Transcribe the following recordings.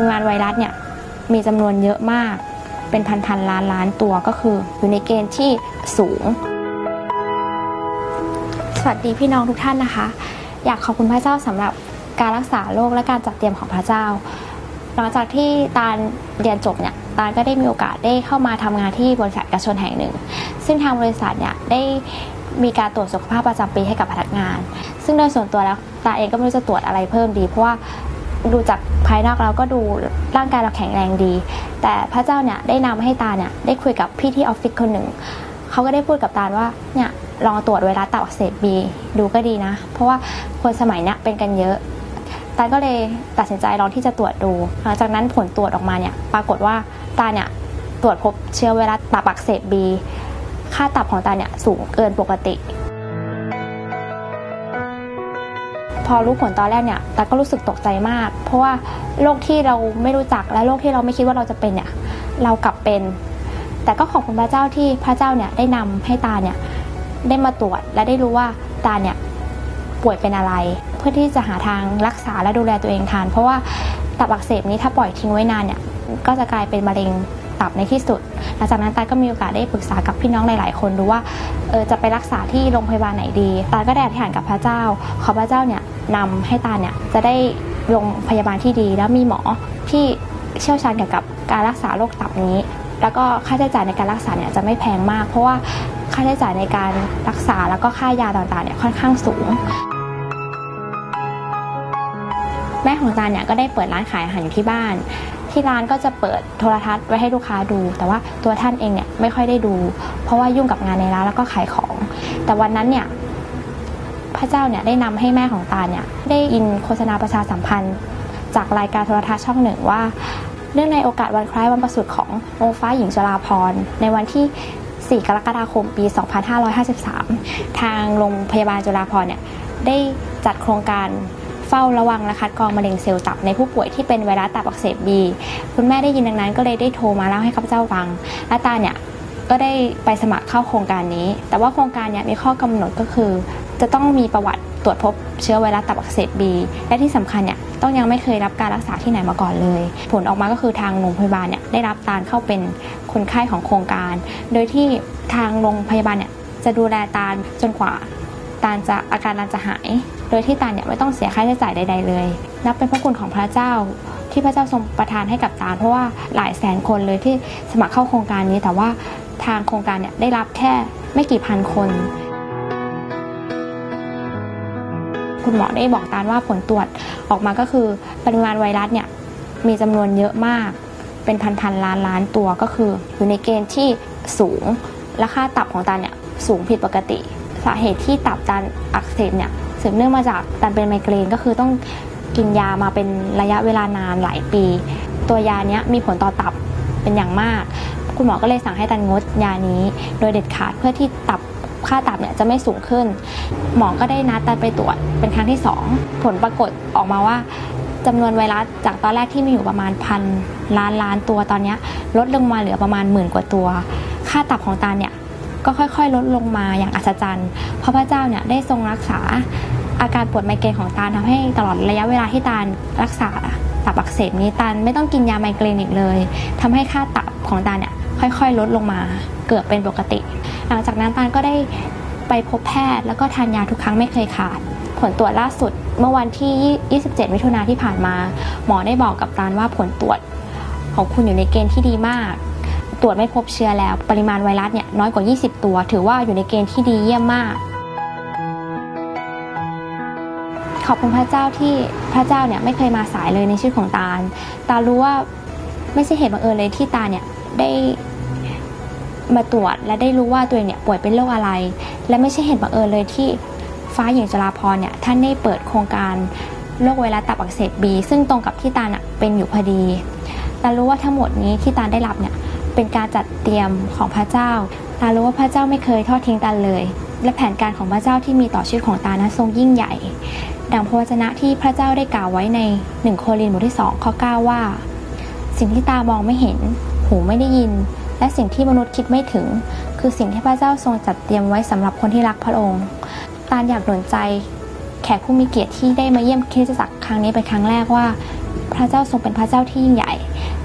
ริมาณไวรัสเนี่ยมีจำนวนเยอะมาก เป็นพันพันล้านล้านตัวก็คืออยู่ในเกณฑ์ที่สูง สวัสดีพี่น้องทุกท่านนะคะ อยากขอบคุณพระเจ้าสำหรับการรักษาโรคและการจัดเตรียมของพระเจ้า หลังจากที่ตาลเรียนจบเนี่ยตาลก็ได้มีโอกาสได้เข้ามาทำงานที่บริษัทเอกชนแห่งหนึ่ง ซึ่งทางบริษัทเนี่ยได้มีการตรวจสุขภาพประจำปีให้กับพนักงาน ซึ่งโดยส่วนตัวแล้วตาเองก็ไม่รู้จะตรวจอะไรเพิ่มดี เพราะว่า ดูจากภายนอกเราก็ดูร่างกายเราแข็งแรงดี แต่พระเจ้าเนี่ยได้นำให้ตาเนี่ยได้คุยกับพี่ที่ออฟฟิศคนหนึ่งเขาก็ได้พูดกับตาว่าเนี่ยลองตรวจไวรัสตับอักเสบบีดูก็ดีนะ เพราะว่าคนสมัยนี้เป็นกันเยอะตาก็เลยตัดสินใจลองที่จะตรวจดู หลังจากนั้นผลตรวจออกมาเนี่ยปรากฏว่าตาเนี่ยตรวจพบเชื้อไวรัสตับอักเสบบีค่าตับของตาเนี่ยสูงเกินปกติ พอรู้ผลตอนแรกเนี่ยตาก็รู้สึกตกใจมาก เพราะว่าโรคที่เราไม่รู้จักและโรคที่เราไม่คิดว่าเราจะเป็นเนี่ยเรากลับเป็น แต่ก็ขอบคุณพระเจ้าที่พระเจ้าเนี่ยได้นำให้ตาเนี่ยได้มาตรวจและได้รู้ว่าตาเนี่ยป่วยเป็นอะไร เพื่อที่จะหาทางรักษาและดูแลตัวเองทันเพราะว่าตับอักเสบนี้ถ้าปล่อยทิ้งไว้นานเนี่ยก็จะกลายเป็นมะเร็ง ตับในที่สุด หลังจากนั้นตาก็มีโอกาสได้ปรึกษากับพี่น้องหลาย ๆ คนดูว่าเออจะไปรักษาที่โรงพยาบาลไหนดี ตาก็ได้อธิษฐานกับพระเจ้า ขอพระเจ้าเนี่ยนำให้ตาเนี่ยจะได้โรงพยาบาลที่ดี แล้วมีหมอที่เชี่ยวชาญเกี่ยวกับการรักษาโรคตับนี้ แล้วก็ค่าใช้จ่ายในการรักษาเนี่ยจะไม่แพงมาก เพราะว่าค่าใช้จ่ายในการรักษาแล้วก็ค่ายาต่างๆเนี่ยค่อนข้างสูงแม่ของตาลเนี่ยก็ได้เปิดร้านขายอาหารอยู่ที่บ้าน ที่ร้านก็จะเปิดโทรทัศน์ไว้ให้ลูกค้าดู แต่ว่าตัวท่านเองเนี่ยไม่ค่อยได้ดู เพราะว่ายุ่งกับงานในร้านแล้วก็ขายของ แต่วันนั้นเนี่ยพระเจ้าเนี่ยได้นำให้แม่ของตาเนี่ยได้ยินโฆษณาประชาสัมพันธ์ จากรายการโทรทัศน์ช่องหนึ่งว่า เนื่องในโอกาสวันคล้ายวันประสูติขององค์ฟ้าหญิงจุฬาภรณ์ในวันที่ 4 กรกฎาคมปี 2553 ทางโรงพยาบาลจุฬาภรณ์เนี่ยได้จัดโครงการ เฝ้าระวังและคัดกรองมะเร็งเซลล์ตับในผู้ป่วยที่เป็นไวรัสตับอักเสบบีคุณแม่ได้ยินดังนั้นก็เลยได้โทรมาเล่าให้ข้าพเจ้าฟังและตาเนี่ยก็ได้ไปสมัครเข้าโครงการนี้ แต่ว่าโครงการเนี่ยมีข้อกำหนดก็คือ จะต้องมีประวัติตรวจพบเชื้อไวรัสตับอักเสบบีและที่สำคัญเนี่ยต้องยังไม่เคยรับการรักษาที่ไหนมาก่อนเลย ผลออกมาก็คือทางโรงพยาบาลเนี่ยได้รับตาเข้าเป็นคนไข้ของโครงการ โดยที่ทางโรงพยาบาลเนี่ยจะดูแลตาจนกว่าตาจะอาการตาจะหาย โดยที่ตาเนี่ยไม่ต้องเสียค่าใช้จ่ายใด ๆ เลย นับเป็นพระคุณของพระเจ้าที่พระเจ้าทรงประทานให้กับตาเพราะว่าหลายแสนคนเลยที่สมัครเข้าโครงการนี้ แต่ว่าทางโครงการเนี่ยได้รับแค่ไม่กี่พันคน คุณหมอได้บอกตาว่าผลตรวจออกมาก็คือปริมาณไวรัสเนี่ยมีจำนวนเยอะมาก เป็นพันพันล้านล้านตัวก็คือ อยู่ในเกณฑ์ที่สูงและค่าตับของตาเนี่ยสูงผิดปกติ สาเหตุที่ตับตาอักเสบเนี่ย สืบเนื่องมาจากตาลเป็นไมเกรนก็คือต้องกินยามาเป็นระยะเวลานานหลายปี ตัวยานี้มีผลต่อตับเป็นอย่างมาก คุณหมอก็เลยสั่งให้ตันงดยานี้ โดยเด็ดขาดเพื่อที่ตับค่าตับเนี่ยจะไม่สูงขึ้น หมอก็ได้นัดตันไปตรวจเป็นครั้งที่ 2 ผลปรากฏออกมาว่าจำนวนไวรัสจากตอนแรกที่มีอยู่ประมาณพันล้านล้านตัวตอนนี้ลดลงมาเหลือประมาณหมื่นกว่าตัว ค่าตับของตาเนี่ย ก็ค่อยๆ ลดลงมาอย่างอัศจรรย์ เพราะพระเจ้าเนี่ยได้ทรงรักษาอาการปวดไมเกรนของตาลทำให้ตลอดระยะเวลาที่ตาลรักษาตับอักเสบนี้ตาลไม่ต้องกินยาไมเกรนอีกเลยทำให้ค่าตับของตาลเนี่ยค่อยๆ ลดลงมาเกือบเป็นปกติ หลังจากนั้นตาลก็ได้ไปพบแพทย์แล้วก็ทานยาทุกครั้งไม่เคยขาด ผลตรวจล่าสุดเมื่อวันที่ 27 มิถุนาที่ผ่านมา หมอได้บอกกับตาลว่าผลตรวจของคุณอยู่ในเกณฑ์ที่ดีมาก ตรวจไม่พบเชื้อแล้ว ปริมาณไวรัสเนี่ยน้อยกว่า 20 ตัว ถือว่าอยู่ในเกณฑ์ที่ดีเยี่ยมมาก ขอบคุณพระเจ้าที่พระเจ้าเนี่ยไม่เคยมาสายเลยในชีวิตของตาล ตารู้ว่าไม่ใช่เหตุบังเอิญเลยที่ตาเนี่ยได้มาตรวจและได้รู้ว่าตัวเองเนี่ยป่วยเป็นโรคอะไร และไม่ใช่เหตุบังเอิญเลยที่ฟ้าหญิงจราพรเนี่ยท่านได้เปิดโครงการโรคไวรัสตับอักเสบบีซึ่งตรงกับที่ตาลเป็นอยู่พอดีตารู้ว่าทั้งหมดนี้ที่ตาได้รับเนี่ย เป็นการจัดเตรียมของพระเจ้า ตารู้ว่าพระเจ้าไม่เคยทอดทิ้งตาเลย และแผนการของพระเจ้าที่มีต่อชีวิตของตานะทรงยิ่งใหญ่ ดังพระวจนะที่พระเจ้าได้กล่าวไว้ใน1โครินธ์บทที่2ข้อ9ว่า สิ่งที่ตามองไม่เห็น หูไม่ได้ยิน และสิ่งที่มนุษย์คิดไม่ถึง คือสิ่งที่พระเจ้าทรงจัดเตรียมไว้สำหรับคนที่รักพระองค์ ตาอยากหนุนใจแขกผู้มีเกียรติที่ได้มาเยี่ยมคริสตจักรครั้งนี้เป็นครั้งแรกว่า พระเจ้าทรงเป็นพระเจ้าที่ยิ่งใหญ่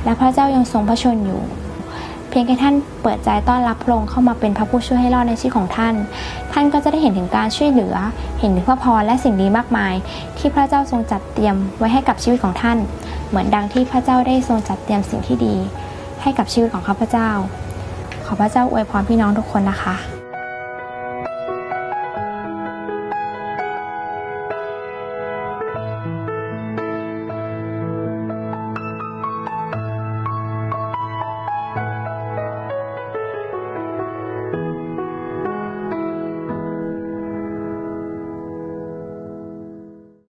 และพระเจ้ายังทรงพระชนอยู่ เพียงแค่ท่านเปิดใจต้อนรับพระองค์เข้ามาเป็นพระผู้ช่วยให้รอดในชีวิตของท่าน ท่านก็จะได้เห็นถึงการช่วยเหลือ เห็นถึงพระพรและสิ่งดีมากมาย ที่พระเจ้าทรงจัดเตรียมไว้ให้กับชีวิตของท่าน เหมือนดังที่พระเจ้าได้ทรงจัดเตรียมสิ่งที่ดี ให้กับชีวิตของข้าพเจ้า ขอพระเจ้าอวยพรพี่น้องทุกคนนะคะ